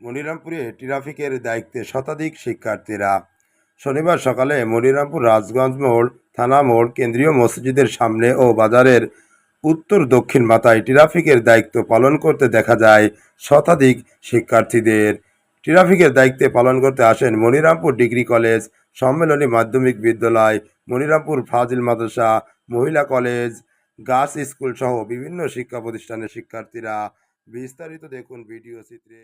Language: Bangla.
মনিরামপুরে ট্রাফিকের দায়িত্বে শতাধিক শিক্ষার্থীরা। শনিবার সকালে মনিরামপুর রাজগঞ্জ মোড়, থানা মোড়, কেন্দ্রীয় মসজিদের সামনে ও বাজারের উত্তর দক্ষিণ মাথায় ট্রাফিকের দায়িত্ব পালন করতে দেখা যায় শতাধিক শিক্ষার্থীদের। ট্রাফিকের দায়িত্বে পালন করতে আসেন মনিরামপুর ডিগ্রি কলেজ, সম্মেলনী মাধ্যমিক বিদ্যালয়, মনিরামপুর ফাজিল মাদ্রাসা, মহিলা কলেজ গাছ স্কুল সহ বিভিন্ন শিক্ষা প্রতিষ্ঠানের শিক্ষার্থীরা। বিস্তারিত দেখুন ভিডিও চিত্রে।